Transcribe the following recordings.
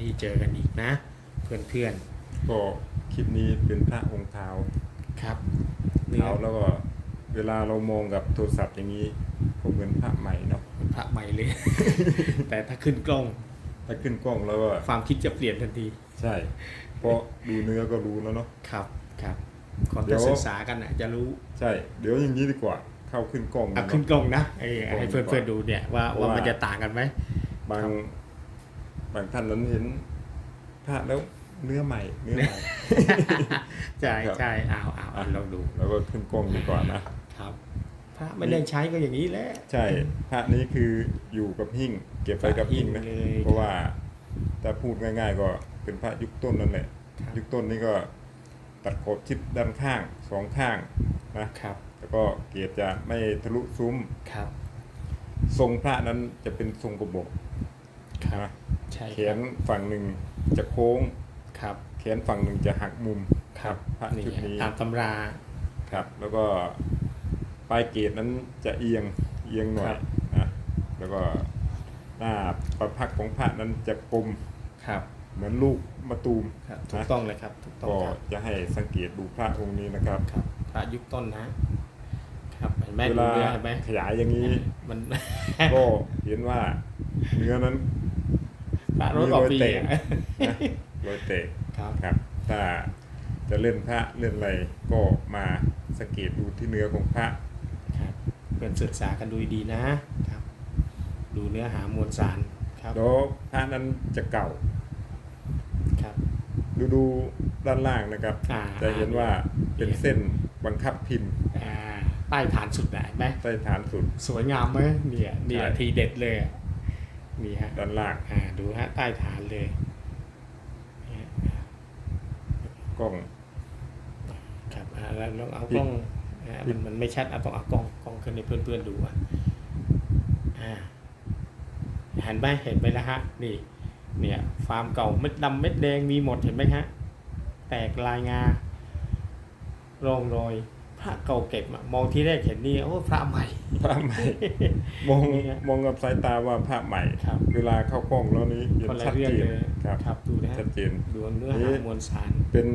ที่เจอกันอีกนะ เพื่อนก็คลิปนี้เป็นพระองค์เท้าๆครับเนื้อเท้าแล้วก็เวลาเรามองกับโทรศัพท์อย่างนี้ก็เหมือนพระใหม่เนาะพระใหม่เลย แต่ถ้าขึ้นกล้องถ้าขึ้นกล้องแล้วก็ความคิดจะเปลี่ยนทันทีใช่เพราะดูเนื้อก็รู้แล้วเนาะ ครับครับคนเดี๋ที่ยว ศึกษากันอะจะรู้ใช่ เดี๋ยวอย่างนี้ดีกว่าเข้าขึ้นกล้องเอาเนาะ ขึ้นกล้องนะไอ้กล้องให้เพื่อนๆดูเนี่ยว่าเพราะว่าว่ามันจะต่างกันไหม บาง บางท่านนั้นเห็นพระแล้วเนื้อใหม่เนื้อใหม่ใช่ครับใช่เอาเอาเอาลองดูแล้วก็ขึ้นกล้องดีกว่านะครับ พระไม่ได้ใช้ก็อย่างนี้แหละใช่พระนี้คืออยู่กับหิ้งเก็บไว้กับหิ้งนะเลยเพราะว่าถ้าพูดง่ายๆ ก็เป็นพระยุคต้นนั่นแหละครับยุคต้นนี่ก็ตัดขอบชิดด้านข้างสองข้างนะครับ แล้วก็เกียรจะไม่ทะลุซุ้มครับ ทรงพระนั้นจะเป็นทรงกระบอกครับนะใช่แขครับนฝั่งหนึ่งจะโค้งครับ แขนฝั่งหนึ่งจะหักมุมครับพระนี่ชุดนี้ตามตำราครับ แล้วก็ปลายเกรดนั้นจะเอียงเอียงหน่อครัยบนะแล้วก็หน้าประพักของพระนั้นจะกลมครับเหมือนลูกมะตูมครับถูกนะต้องเลยครับถูกต้องก็ครับจะให้สังเกตดูพระองค์นี้นะครับครับพระยุคต้นนะครับเห็นไหมเวดูลาเนื้อเห็นไหมขยายอย่างนี้มันก็เห็นว่าเนื้อนั้น พระรถออกปีมีรอยแตกอะนะรอยเตะครับครับ ถ้าจะเล่นพระเล่นอะไรก็มาสังเกตดูที่เนื้อของพระครับเพื่อนศึกษากันดูดีๆนะครับ ดูเนื้อหามวลสารครับแล้วพระนั้นจะเก่าครับ ดูดูด้านล่างนะครับอ่าจะเห็นว่าเป็นเส้นบังคับพิมพ์อ่าใต้ฐานสุดนะเห็นไหมใต้ฐานสุด สวยงามไหมเนี่ยเนี่ยใช่ทีเด็ดเลยอะ นี่ฮะด้านล่างอ่าดูฮะใต้ฐานเลยเนี่ยกล้องครับอ่าแล้วลองเอาผิดกล้องอ่ามันมันไม่ชัดเอาต้องเอากล้องกล้องขึ้นให้เพื่อนๆดูอะอ่าเห็นไหมเห็นไหมนะฮะนี่ เนี่ย ฟาร์มเก่าเม็ดดำเม็ดแดงมีหมดเห็นไหมฮะ แตกลายงาร่องรอย พระเก่าเก็บอะมองที่แรกเห็นนี่โอ้พระใหม่ พระใหม่ มองนี่ฮะมองกับสายตาว่าพระใหม่ ครับ เวลาเข้ากล้องแล้วนี้เห็นคนละชัดเรื่องเจนเลยครับ ครับดูนะฮะชัดเจน ดูเนื้อนี่หามวลสาร เป็น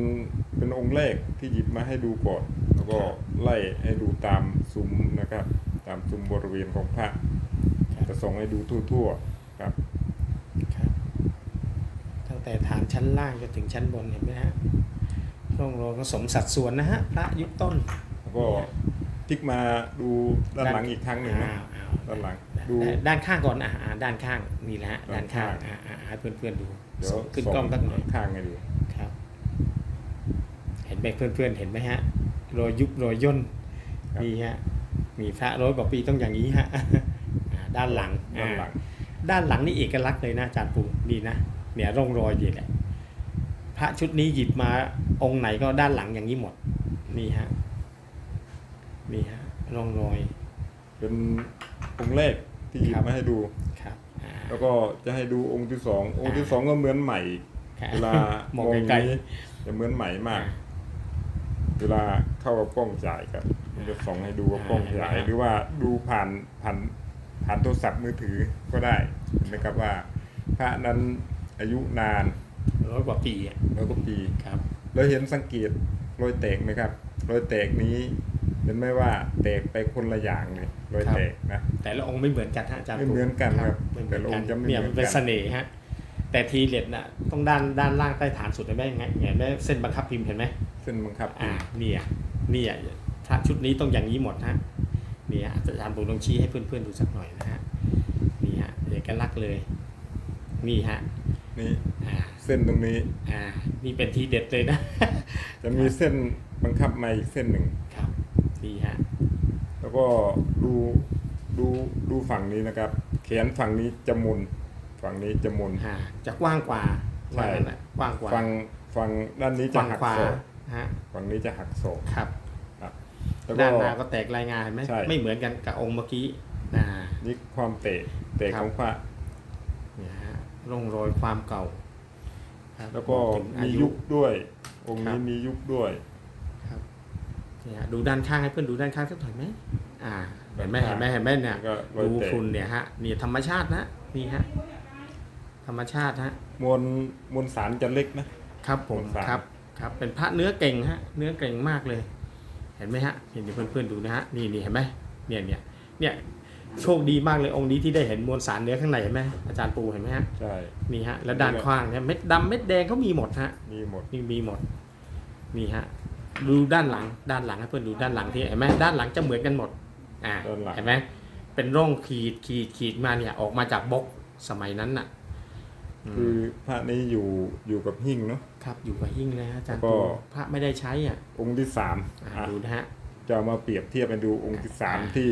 เป็นองค์แรกที่หยิบมาให้ดูก่อน แล้วก็ไล่ให้ดูตามซุ้มนะครับ ตามซุ้มบริเวณของพระ ครับ จะส่งให้ดูทั่วๆครับ ครับตั้งแต่ฐานชั้นล่างจนถึงชั้นบนเห็นไหมฮะร่องรอยก็สมสัดส่วนนะฮะพระยุคต้นแล้ว ก็พลิกมาดูด้านหลังอีกครั้งหนึ่งนะอ้าวอ้าวด้านหลังด้านดูด้านข้างก่อนอ่าอ่าด้านข้างนี่แหละฮะด้าด้านนข้าข้างงอ่าอ่าให้เพื่อนๆดูเดี๋ยวส่งขึ้นส่กล้องสักหน่อยข้างให้ดูครับ เห็นไหมเพื่อนๆเห็นไหมฮะรอยยุบรอยย่นครับนี่ฮะมีพระร้อยกว่าปีต้องอย่างนี้ฮะอ่าด้านหลังด้านหลังอ่าด้านหลังนี่เอกลักษณ์เลยนะอาจารย์ปูนี่นะเนี่ยร่องรอยดีแหละพระชุดนี้หยิบมาองค์ไหนก็ด้านหลังอย่างนี้หมดนี่ฮะ นี่ฮะร่องรอย เป็นองค์แรกที่หยิบครับมาให้ดู ครับอ่า แล้วก็จะให้ดูองค์ที่สององค์ที่สองก็เหมือนใหม่อีกครับเวลามมมอองงไกลนี้จะเหมือนใหม่มาก เวลาเข้ากับกล้องฉายครับมันจะส่องให้ดูว่ากล้องฉาย หรือว่าดูผ่านผ่านผ่านโทรศัพท์มือถือก็ได้เห็นะครับว่า พระนั้นอายุนานร้อยกว่าปีอะแล้วก็ปี ครับ แล้วเห็นสังเกตรอยแตกไหมครับ รอยแตกนี้ เห็นไหมว่าแตกไปคนละอย่างเลยรอยแตกนะแต่ละองค์ไม่เหมือนกันฮะอาจารย์ไม่เหมือนกันครับไม่เหมืแต่อนละอกังนค์จะไม่เนี่ยเหมืมัอนนเป็นกันเสน่ห์ฮะแต่ทีเด็ดน่ะต้องด้านด้านล่างใต้ฐานสุดเห็นไหมยังไงเห็นไหมเส้นบังคับพิมพ์เห็นไหมเส้นบังคับอ่าเนี่ยเนี่ยพระชุดนี้ต้องอย่างนี้หมดฮะนี่ฮะอาจารย์ปูลองชี้ให้เพื่อนๆดูสักหน่อยนะฮะนี่ฮะเอกลักษณ์เลยนี่ฮะนี่อ่าเส้นตรงนี้อ่านี่เป็นทีเด็ดเลยนะ จะมีเส้นบังคับมาอีกเส้นหนึ่งครับนี่ฮะ แล้วก็ดูดูดูฝั่งนี้นะครับ แขนฝั่งนี้จะมุนฝั่งนี้จะมุนอ่าจะกว้างกว่าใช่ว่างั้นน่ะกว้างกว่าฝั่งฝั่งด้านนี้จะฝั่งหักขวาศอกฮะฝั่งนี้จะหักศอกครับครับแล้วก็ด้านหน้าก็แตกรายงานเห็นไหมใช่ไม่เหมือนกันกับองค์เมื่อกี้อ่านี่ความเตะเตะครับของพระเนี่ยฮะร่องรอยความเก่าครับแล้วก็ถึงอามียุคด้วย องค์ครันี้บมียุคด้วยครับ เนี่ยฮะดูด้านข้างให้เพื่อนดูด้านข้างสักหน่อยไหมอ่าเห็นไหมด้าเห็นนไหมข้างเห็นไหมเนี่ยก็รอยดูแตกฝุ่นเนี่ยฮะนี่ธรรมชาตินะนี่ฮะธรรมชาติฮะมวลมวลสารจะเล็กนะ ครับผมมวลสาร ครับครับเป็นพระเนื้อเก่งฮะเนื้อเก่งมากเลย เห็นไหมฮะเห็นเพื่อนๆดูนะฮะนี่นี่เห็นไหมเนี่ยเนี่ยเนี่ยโชคดีมากเลยองค์นี้ที่ได้เห็นมวลสารเนื้อข้างในเห็นไหมอาจารย์ปูเห็นไหมฮะใช่ นี่ฮะแล้วด้านข้างเนี่ยเม็ดดำเม็ดแดงเขามีหมดฮะ มีหมดนี่มีหมด นี่ฮะ ดูด้านหลังด้านหลังให้เพื่อนดูด้านหลังที่เห็นไหมด้านหลังจะเหมือนกันหมดอ่าด้านหลัง เห็นไหมเป็นร่องขีดขีดขีดมาเนี่ยออกมาจากบล็อกสมัยนั้นน่ะมคือพระนี้อยู่อยู่กับหิ้งเนาะครับอยู่กับหิ้งนะฮะอาจารย์แล้วก็ปูพระไม่ได้ใช้อะองค์ที่สามอ่าอะดูนะฮะจะเอามาเปรียบเทียบไปดูองค์ที่สามอ่าที่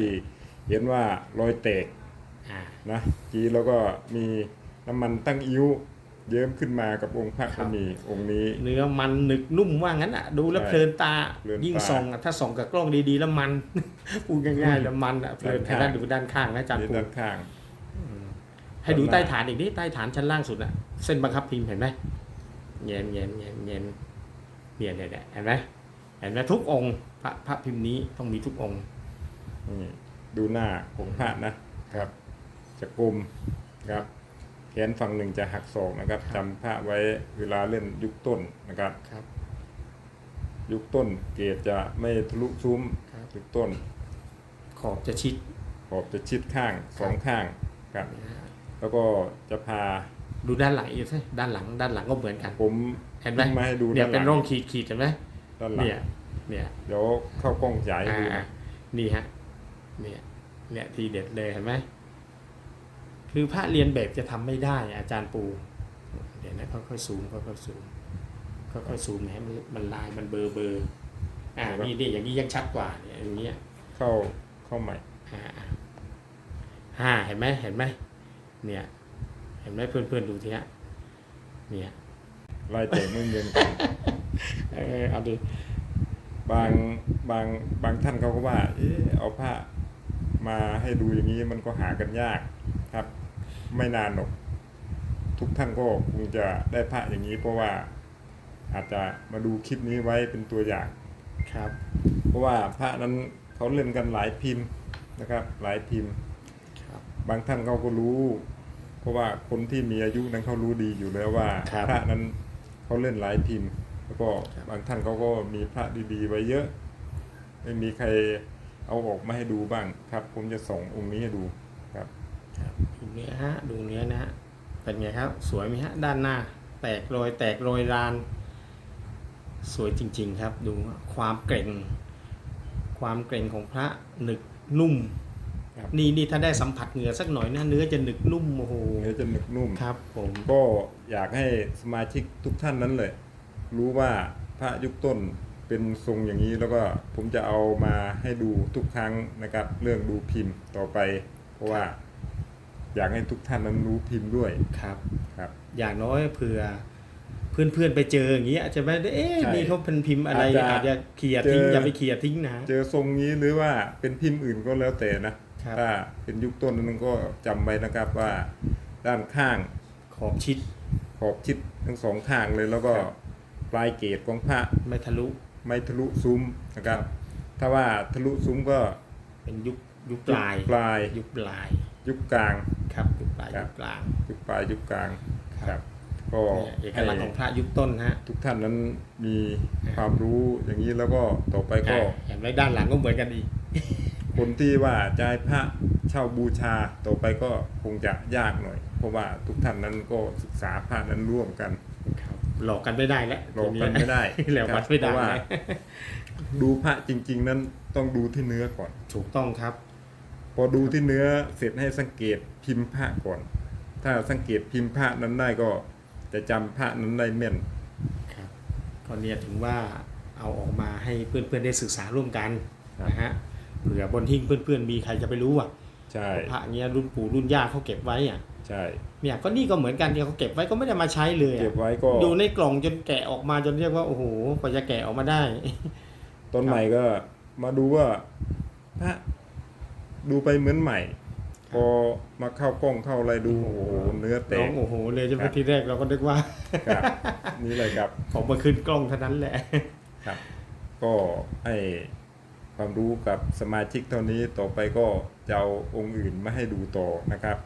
เห็นว่ารอยแตกอ่านะจีแล้วก็มีน้ำมันตั้งอิ้ว เยิ้มขึ้นมากับองค์พระก็มีองค์นี้ เนื้อมันหนึกนุ่มว่างั้นอะดูแล้วใช่เพลินตาเพลินตายิ่ยิ่งส่องอะถ้าส่องกับกล้องดีๆ แล้วมันพูดง่ายๆแล้วมันอะเพลินด้านแค่ข้างนั้นดูด้านข้างนะอาจารย์นี่ปูด้านข้างให้ดูด้านหน้าใต้ฐานอีกนิดใต้ฐานชั้นล่างสุดอะเส้นบังคับพิมพ์เห็นไหมเงียนเงียนเงียนเงียนเนี่ยเนี่ยเนี่ยเห็นไหมเห็นไหมทุกองค์พระพระพิมพ์นี้ต้องมีทุกองค์นี่ดูหน้าของพระนะครับ จะกลมครับ แขนฝั่งหนึ่งจะหักศอกนะครับจำพระไว้เวลาเล่นยุคต้นนะครับครับยุคต้นเกรดจะไม่ทะลุซุ้มครับยุคต้น ขอบจะชิด ขอบจะชิดข้างสองข้างครับนะฮะแล้วก็จะพาดูด้านหลังอีกสิด้านหลัง ด้านหลังก็เหมือนกัน ผมเห็นไหมทิ้งมาให้ดูเนี่ยด้าเป็นหลัร่องขีดขีดเห็นไหมด้านหลังเนี่ยเนี่ยเดี๋ยวเข้ากล้องฉายให้ดูอ่านะนี่ฮะเนี่ยเนี่ยทีเด็ดเลยเห็นไหม คือพระเรียนแบบจะทำไม่ได้อาจารย์ปู เดี๋ยวนะค่อยๆซูมค่อยๆซูมค่อยๆซูมนะฮะมันมันลายมันเบลอเบลออ่านี่นี่อย่างนี้ยังชัดกว่าเนี่ยอย่างเงี้ยเข้าเข้าใหม่อ่าอ่าอ่าเห็นไหมเห็นไหมเนี่ย เห็นไหมเพื่อนๆดูทีฮะเนี่ยไล่เตะไม่เหมือนกันเออเอาดิบางบางบางท่านเขาก็ว่า เออเอาผ้ามาให้ดูอย่างนี้มันก็หากันยาก ครับ ไม่นานหรอกทุกท่านก็คงจะได้ผ้าอย่างนี้เพราะว่าอาจจะมาดูคลิปนี้ไว้เป็นตัวอย่างครับ เพราะว่าพระนั้นเขาเล่นกันหลายพิมพ์นะครับ หลายพิมพ์ครับ บางท่านเขาก็รู้ เพราะว่าคนที่มีอายุนั้นเขารู้ดีอยู่แล้วว่าครับพระนั้นเขาเล่นหลายพิมพ์ แล้วก็ครับบางท่านเขาก็มีพระดีๆ ไว้เยอะ ไม่มีใครเอาออกมาให้ดูบ้างครับ ผมจะส่งองค์นี้ให้ดูครับครับดู เนื้อฮะดูเนื้อนะฮะเป็นไงครับ สวยไหมฮะด้านหน้า แตกรอยแตกรอยราน สวยจริง ๆ ครับ ดูความเกร็ง ความเกร็งของพระหนึกนุ่มครับนี่นี่ถ้าได้สัมผัสเหงื่อสักหน่อยนะเนื้อจะหนึกนุ่มโอ้โหเนื้อจะหนึกนุ่ม ครับผมก็อยากให้สมาชิกทุกท่านนั้นเลย รู้ว่าพระยุคต้นเป็นทรงอย่างนี้แล้วก็ผมจะเอามาให้ดูทุกครั้งนะครับ เรื่องดูพิมพ์ต่อไป เพราะว่า อยากให้ทุกท่านนั้นรู้พิมพ์ด้วยครับครับ อย่างน้อยเผื่อเพื่อนๆไปเจออย่างนี้อาจจะไม่ได้เอ๊ะใช่นี่เขาเป็นพิมพ์อะไรอาจจะอาจจะเคลียร์ทิ้งเจอออย่าไปเคลียร์ทิ้งนะเจอทรงนี้หรือว่าเป็นพิมพ์อื่นก็แล้วแต่นะครับถ้าเป็นยุคต้นนั้นก็จำไว้นะครับว่าด้านข้างขอบชิด ขอบชิดทั้งสองข้างเลยแล้วก็ครับปลายเกรดของพระไม่ทะลุไม่ทะลุซุ้มนะครับ ถ้าว่าทะลุซุ้มก็เป็นยุคยุคปลายปลายยุคปลาย ยุคกลาง ครับยุคปลายครับ ยุคกลางยุคปลายยุคกลางครับครับก็เนี่ยเอกลักษณ์ของพระยุคต้นฮะ ทุกท่านนั้นมีครับความรู้อย่างนี้แล้วก็ต่อไปก็ อะเห็นไหมด้านหลังก็เหมือนกันอีก คนที่ว่าจะให้พระเช่าบูชาต่อไปก็คงจะยากหน่อย เพราะว่าทุกท่านนั้นก็ศึกษาพระนั้นร่วมกันครับหลอกกันไม่ได้แล้วหลอกกันไม่ได้หลอกครักับนไม่ได้เพราะว่า นะดูพระจริง ๆ นั้นต้องดูที่เนื้อก่อน ถูกต้องครับ พอดูที่เนื้อเสร็จให้สังเกตพิมพ์พระก่อน ถ้าสังเกตพิมพ์พระนั้นได้ก็จะจำพระนั้นได้แม่น ครับก็เนี่ยถึงว่าเอาออกมาให้เพื่อนๆได้ศึกษาร่วมกันครับ นะฮะเผื่อบนหิ้งเพื่อนๆ มีใครจะไปรู้อะใช่พระเนี้ยรุ่นปู่รุ่นย่าเขาเก็บไว้อะใช่เนี่ยก็นี่ก็เหมือนกันเนี่ยเขาเก็บไว้ก็ไม่ได้มาใช้เลยอะเก็บไว้ก็อยู่ในกล่องจนแกะออกมาจนเรียกว่าโอ้โหกว่าจะแกะออกมาได้ ต้นใหม่ก็มาดูว่า พระ ดูไปเหมือนใหม่ พอมาเข้ากล้องเข้าอะไรดูโอ้โหเนื้อแตน้อกงโอ้โหเลยใช่ไหมครับทีแรกเราก็นึกว่าครับนี่เลยครับ ออกมาขึ้นกล้องเท่านั้นแหละ ครับก็ให้ความรู้กับสมาชิกเท่านี้ต่อไปก็จะเอาองค์อื่นมาให้ดูต่อนะครับ